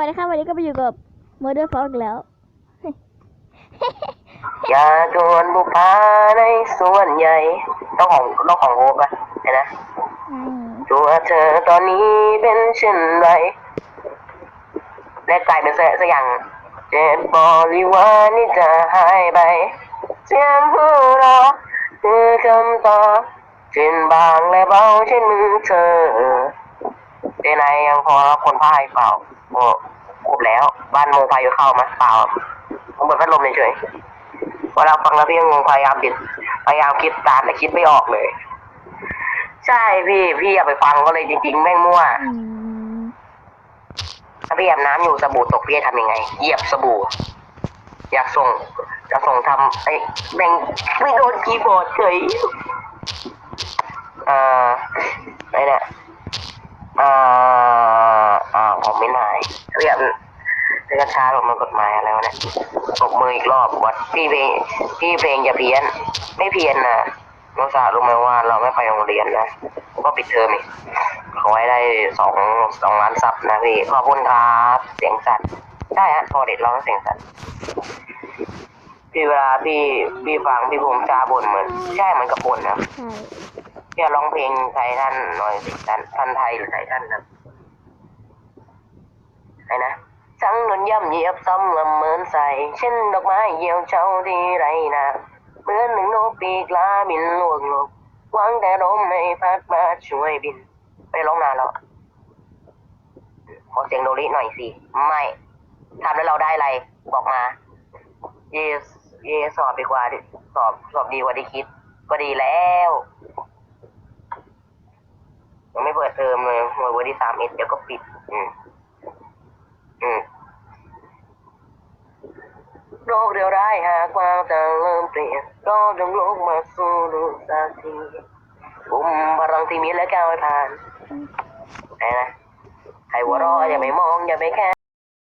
วัสดีครับวันนี้ก็ไปอยู่กับมอเตอร์ฟอกแล้วอย่าโดนบุพาในส่วนใหญ่ ต้องของต้องของโฮปอะเห็นนะอืมตัวเธอตอนนี้เป็นเช่นไรและกลายเป็นเสสอย่างเจ็บบริวารนี่จะหายไป เสียงหัวเราะคือคำตอบเช่นบางและเบาเช่นมือเธอ เป็นไงยังพอคนพายเปล่าโอ้ครบแล้ว บ้านโมพายุเข้ามาเปล่าผมเปิดพัดลมเฉยๆเวลาฟังแล้วพี่ยังงงพยายามดิดพยายามคิดตามแต่คิดไม่ออกเลย ใช่พี่พี่อย่าไปฟังก็เลยจริงๆแม่งมั่วอืมถ้าพี่อาบน้ำอยู่สบู่ตกพี่จะทำยังไงเหยียบสบู่ อยากส่งจะส่งทำไอ้แม่งไม่โดนคีย์บอร์ดเฉยอ่าไอ้เนี่ยอ่าอ่าผม ไม่นายพี่อาบเรื่องช้าหลบมันกฎหมายอะไรวะเนี่ยตบมืออีกรอบวัดพี่เพลงพี่เพลงอย่าเพี้ยน ไม่เพี้ยนนะน้องสาวรู้ไหมว่าเราไม่ไปโรงเรียนนะก็ปิดเทอมอีกขอให้ได้สองสองล้านซับนะพี่ขอบคุณครับเสียงสัตว์ได้ฮะพอเด็ดร้องเสียงสัตว์พี่เวลาพี่พี่ฟังพี่ภูมิจาบ่นเหมือนใช่เหมือนกับบ่นนะใช่พี่ร้องเพลงไทยท่านหน่อยสิท่านท่านไทยหรือไทยท่านนะ ไอ้นะจังนนย่ำเหยียบซ้ำละเมินใส่เช่นดอกไม้เหี่ยวเฉาที่ไรนะเหมือนหนึ่งนกปีกลาบินลวงลงหวังแต่ลมให้พัดมาช่วยบินไม่ได้ร้องนานแล้วขอเสียงโดริหน่อยสิ ไม่ทำแล้วเราได้อะไร บอกมา เยสเยสอบดีกว่าสอบสอบดีกว่าที่คิด ก็ดีแล้วยังไม่เปิดเทอมเลยหน่วยวันที่สามเอ็ดเดี๋ยวก็ปิด อืม อืม โรคเดียวร้ายหากความต่างเริ่มเปลี่ยนก็ต้องลุกมาสู้ดูสักทีบุ้มพลังที่มีและก้าวให้ผ่านไหนนะใครหัวเรออย่าไปมองอย่าไปแค่